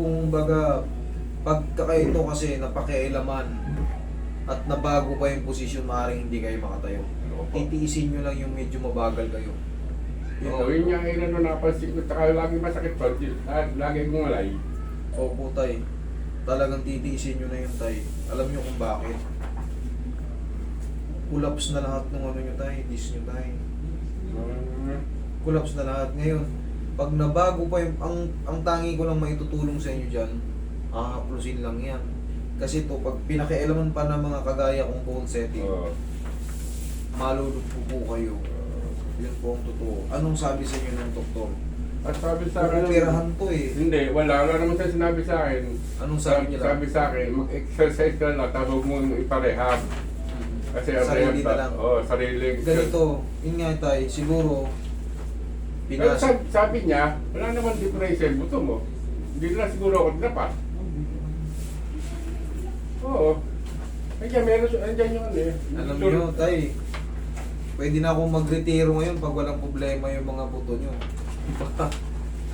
kung baga, pagka kayo ito kasi napakialaman at nabago pa yung posisyon, maaaring hindi kayo makatayo. Titiisin nyo lang yung medyo mabagal kayo. Yun Oo, lang. yun yung inano napansin ko. Taka lagi masakit pa. Ah, Lagi kong alay. Opo, tay. Talagang titiisin nyo na yun, tay. Alam nyo kung bakit. Collapse na lahat ng ano nyo, tay. Dis nyo, tay. Ah, Collapse na lahat. Ngayon, pag nabago pa yung... Ang, ang tangi ko lang maitutulong sa inyo dyan, ahaplusin lang yan. Kasi to pag pinakialaman pa ng mga kagaya kong bone setting, oo. malulugpo po kayo. Yun po ang totoo. Anong sabi sa inyo ng doktor? At sabi sa akin, Pupirahan to eh. hindi, wala, wala naman siya sinabi sa akin. Anong sabi niya? Sabi sa akin, mag-exercise ka lang, tapos mo iparehab. Kasi ang Sarili na lang. Oo, sarili. Ganito, yun nga tayo, siguro, Pero pinas... sabi, sabi niya, wala naman differential buto mo. Hindi na siguro ako dinapat. Oo. Kaya meron andyan yung ano eh. Alam nyo, tay, pwede na akong mag-retiro ngayon pag walang problema yung mga buto nyo.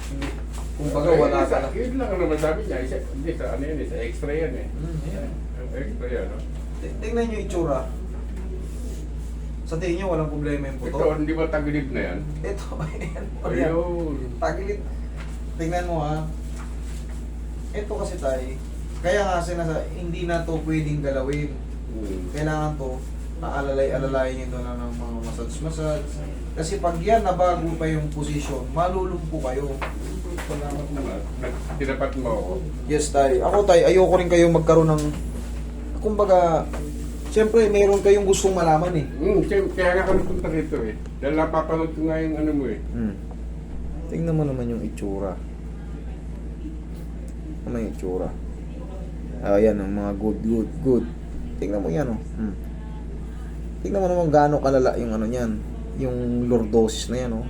Hindi. Kung baga, Eh, wala isa- ka na. Yun lang ang naman sabi niya. Isa, hindi, sa ano yan eh, sa extra yan eh. Hmm, yan. Extra yan, no? T- Tingnan nyo yung itsura. Sa tingin nyo, walang problema yung Ito, buto. hindi ba tagilid na yan? Ito, ayan. Ayun. Tagilid. Tingnan mo ha. Ito kasi tayo. Kaya nga sinasa, hindi na to pwedeng galawin. Hmm. Kailangan to, naalalay-alalayin nyo na ng mga massage-massage. Kasi pag yan nabago pa yung posisyon, malulumpo kayo. Salamat naman. Nag- Tinapat mo ako. Yes, tay. Ako, tay, ayoko rin kayo magkaroon ng... Kumbaga, siyempre, mayroon kayong gustong malaman eh. Hmm, kaya, kaya nga kami punta rito eh. Dahil napapanood ko nga yung ano mo eh. Hmm. Tingnan mo naman yung itsura. Ano yung itsura? Ah, yan, ang mga good, good, good. Tingnan mo yan, oh. Hmm. Tingnan mo naman gaano kalala yung ano niyan. Yung lordosis na yan, oh.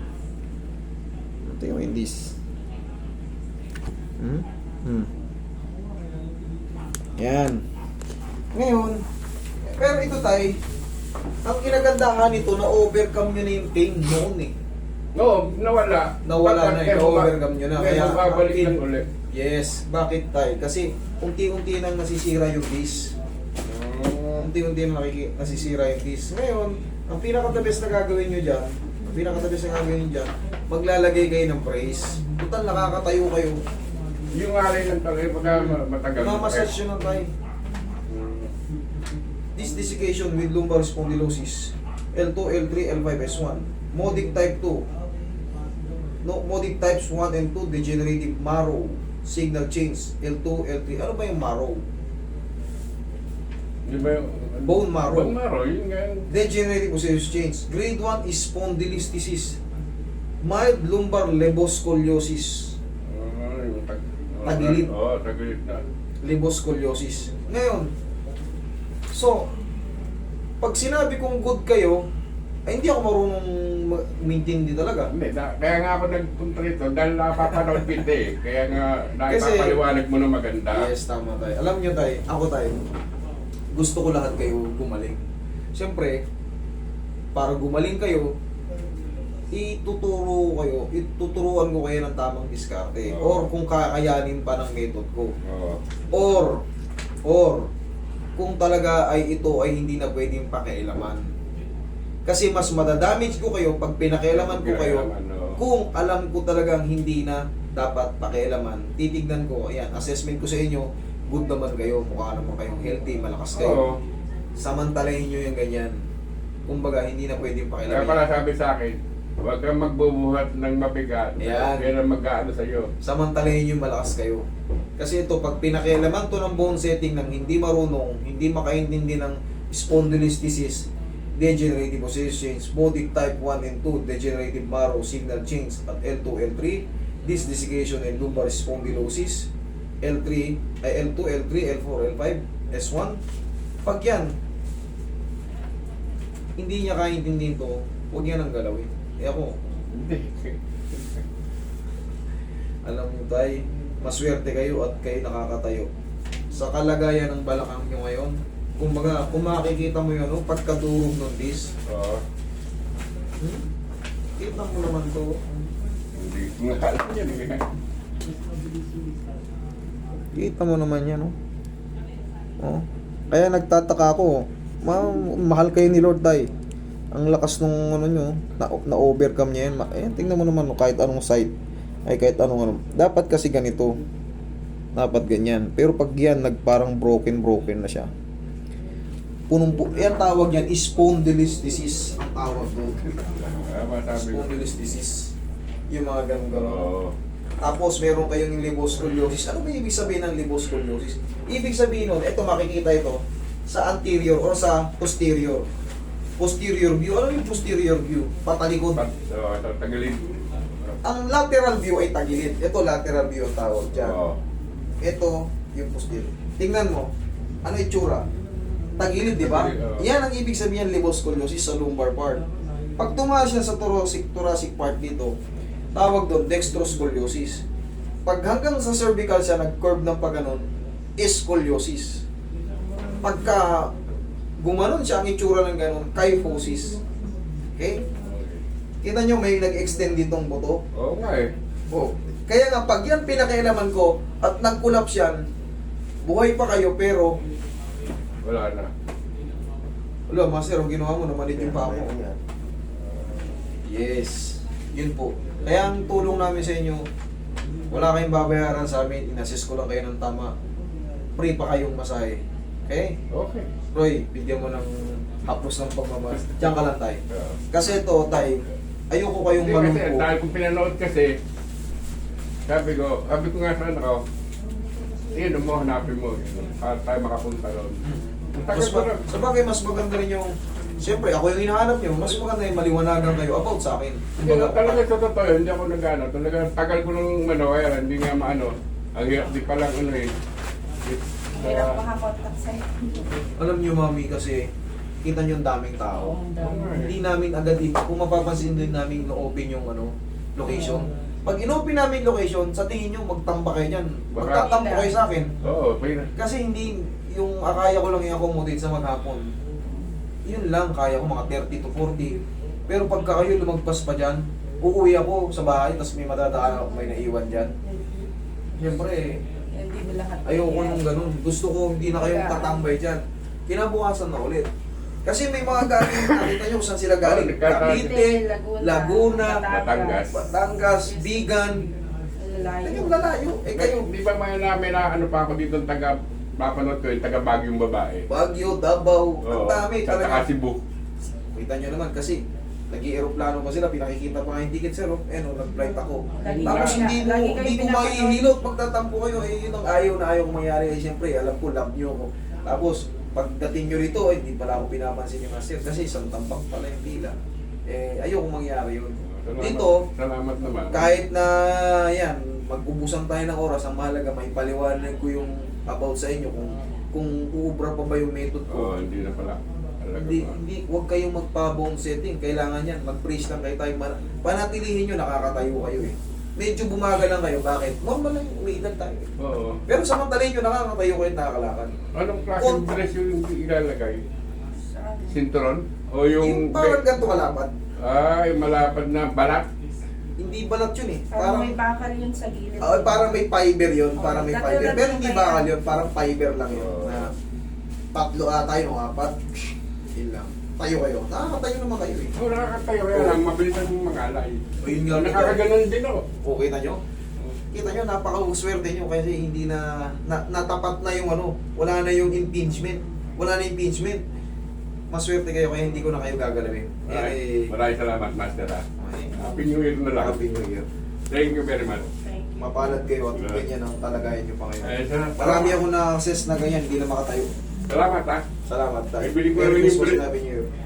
Tingnan mo yung this. Hmm? Hmm. Yan. Ngayon, pero ito tay, ang kinagandahan nito na overcome nyo na yung pain noon eh. Oo, nawala. Nawala na, Kaya i-overcome nyo na. Kaya babalik lang ulit. Yes, bakit tay? Kasi unti-unti nang nasisira yung disc. Unti-unti nang nakiki- nasisira yung disc. Ngayon, ang pinaka-the best na gagawin nyo dyan, ang pinaka-the best na gagawin nyo dyan, maglalagay kayo ng brace. Total, nakakatayo kayo. Yung alay ng tagay pagka ma- matagal. Mamassage yun ng tayo. Desiccation with lumbar spondylosis. L2, L3, L5, S1. Modic type 2. No, modic types 1 and 2, degenerative marrow. Signal change, L2, L3. Ano ba yung marrow? Di ba yung... Bone marrow. Bone marrow, yun nga. Degenerative osseous change. Grade 1 is spondylolisthesis. Mild lumbar leboscoliosis. Yung tag... oo, Tagilid. Oo, tagilid na. Leboscoliosis. Ngayon, so, pag sinabi kong good kayo, ay hindi ako marunong ma- maintain din talaga. Hindi, na, kaya nga ako nagpunta rito dahil napapanood kita eh. Kaya nga nakipapaliwanag mo na maganda. Yes, tama tayo. Alam nyo tayo, ako tayo, gusto ko lahat kayo gumaling. Siyempre, para gumaling kayo, ituturo kayo, ituturuan ko kayo ng tamang diskarte. Oo. Or kung kakayanin pa ng method ko. Oo. Or, or, kung talaga ay ito ay hindi na pwedeng pakialaman. Kasi mas madadamage ko kayo pag pinakialaman ko kayo oo. kung alam ko talagang hindi na dapat pakialaman. Titignan ko, ayan, assessment ko sa inyo, good naman kayo, mukha naman kayong healthy, malakas Oo. kayo. Samantalahin nyo yung ganyan. Kumbaga, hindi na pwedeng Kaya pakialaman. pala sabi sa akin, huwag kang magbubuhat ng mabigat. Ayan. Kaya mag-ano sa'yo. samantalahin yung malakas kayo. Kasi ito, pag pinakialaman to ng bone setting ng hindi marunong, hindi makaintindi ng spondylolisthesis, degenerative osseous change, modic type 1 and 2, degenerative marrow signal change at L2, L3, disc desiccation and lumbar spondylosis, L3, ay L2, L3, L4, L5, S1. Pag yan, hindi niya kaintindihin to, huwag yan ang galawin. Eh ako, Hindi. alam mo tay, maswerte kayo at kayo nakakatayo. Sa kalagayan ng balakang nyo ngayon, kumbaga, kung makikita mo yun, oh, pagkadurog ng disc, Oo. hmm? kita mo naman to. Hindi ko nga alam yan eh. Kita mo naman yan, oh. Oh. Kaya nagtataka ako, ma mahal kayo ni Lord Tay. Ang lakas nung ano nyo, na, na overcome niya yan. Eh, tingnan mo naman, oh, kahit anong site, ay kahit anong ano. Dapat kasi ganito. Dapat ganyan. Pero pag yan, nagparang broken, broken na siya. Punong po, yan tawag yan, spondylis disease. Ang tawag doon. Ah. Spondylis disease. Yung mga ganun-ganun. Oo. Tapos meron kayong liboscoliosis. Ano ba ibig sabihin ng liboscoliosis? Ibig sabihin nun, ito makikita ito sa anterior or sa posterior. Posterior view. Ano yung posterior view? Patalikod. Pat, ito, tagilid. Ang lateral view ay tagilid. Ito lateral view ang tawag dyan. Oo. Ito yung posterior. Tingnan mo. Ano itsura? Tagilid, di ba? Tagilid, oo. Yan ang ibig sabihin ng liboscoliosis sa lumbar part. Pag tumaas siya sa thoracic, thoracic part dito, tawag doon dextroscoliosis. Pag hanggang sa cervical siya nag-curve ng pagganon, is scoliosis. Pagka gumanon siya ang itsura ng ganon, kyphosis. Okay? Kita nyo may nag-extend ditong buto. Eh. Oh. Kaya nga, pag yan pinakailaman ko at nag-collapse yan, buhay pa kayo pero, Wala na. wala, master, ang ginawa mo, namalit yung paa mo. Yes. Yun po. Kaya ang tulong namin sa inyo, wala kayong babayaran sa amin, inassist ko lang kayo ng tama. Free pa kayong masahe. Okay? Okay. Roy, bigyan mo ng hapos ng pagmamas. Diyan ka lang, tay. Kasi ito, tay, ayoko kayong Hindi kasi, dahil kung pinanood kasi, sabi ko, sabi ko nga sa anak ko, yun mo, hanapin mo. Para tayo makapunta doon. Mas na. sa bagay, mas maganda rin yung Siyempre, ako yung hinahanap nyo, mas maganda yung maliwanagan kayo about sa akin. Hindi na talaga sa totoo hindi ako nag-ano. Talaga, tagal ko nung ano, kaya hindi nga maano. Ang hirap di palang ano eh. Sa'yo. Alam nyo, mami, kasi kita nyo ang daming tao. Oo, ang dami. Hindi namin agad, i- kung mapapansin din namin na-open yung ano, location. Pag in-open namin location, sa tingin nyo, magtamba kayo dyan. Baka- Magtatampo kayo sa akin. Oo, pwede. Kasi hindi, yung akaya ko lang i-accommodate sa maghapon. Yun lang, kaya ko mga 30 to 40. Pero pagka kayo lumagpas pa dyan, uuwi ako sa bahay, tapos may madadaan ako, may naiwan dyan. Siyempre, Hindi lahat. ayoko nung ganun. Gusto ko hindi na kayong tatambay dyan. Kinabukasan na ulit. Kasi may mga galing, nakita nyo kung saan sila galing. Cavite, Laguna, Batangas. Batangas, Bigan. Lalayo. Yung lalayo. Eh kayo, Di ba may namin na ano pa ako dito taga, papanood ko yung taga Baguio babae. Baguio, Davao, ang dami sa talaga. Cebu. Kita nyo naman kasi nag-i-aeroplano pa sila, pinakikita pa nga yung ticket sir, oh. eh no, nag-flight ako. Lagi Tapos kayo- hindi mo, lagi kayo hindi ko pinapanood. mahihilot pagtatampo kayo, eh yun ang ayaw na ayaw mangyari. Eh siyempre, alam ko, love nyo ako. Tapos, pagdating nyo rito, eh, hindi pala ako pinapansin ni Master kasi isang tambak pala yung pila. Eh, ayaw kong mangyari yun. Salamat, Dito, salamat naman. kahit na yan, mag-ubusan tayo ng oras, ang mahalaga, may paliwanag ko yung about sa inyo kung kung uubra pa ba yung method ko. Oo, hindi na pala. Talaga Hindi, pa. hindi, huwag kayong magpa-bone setting. Kailangan yan. Mag-brace lang kayo tayo. Man- panatilihin nyo, nakakatayo kayo eh. Medyo bumaga lang kayo. Bakit? Normal lang, umiilan tayo eh. Oo. Pero samantalin nyo, nakakatayo kayo at nakakalakad. Anong klaseng Kung- dress yung ilalagay? Sinturon? O yung... Yung parang ganito kalapad. Ay, malapad na balat. Hindi balat yun eh. Parang Parang, may bakal yun sa gilid. Ah, parang may fiber yun. Parang may fiber. Pero hindi kaya- bakal yun. Parang fiber lang yun. Oo. Na tatlo ata yun o apat. Yun lang. Tayo kayo. Nakakatayo naman kayo eh. Oo, nakakatayo kaya lang. Mabilis ang mangalay. O yun nga. Nakakaganon din ako. O, kita nyo? Kita nyo, napaka-swerte nyo kasi hindi na, na natapat na yung ano, wala na yung impingement. Wala na impingement. Maswerte kayo kaya hindi ko na kayo gagalawin. Maraming, Eh, maraming salamat, Master. ha. ay, Happy New Year na lang. Happy New Year. Thank you very much. Thank you. Mapalad kayo at ganyan ang kalagayan nyo pa Eh, ngayon. salamat. Marami ako na-access na ganyan, hindi na makatayo. Salamat ha. Salamat tayo. Bibili ko rin yung Christmas bread.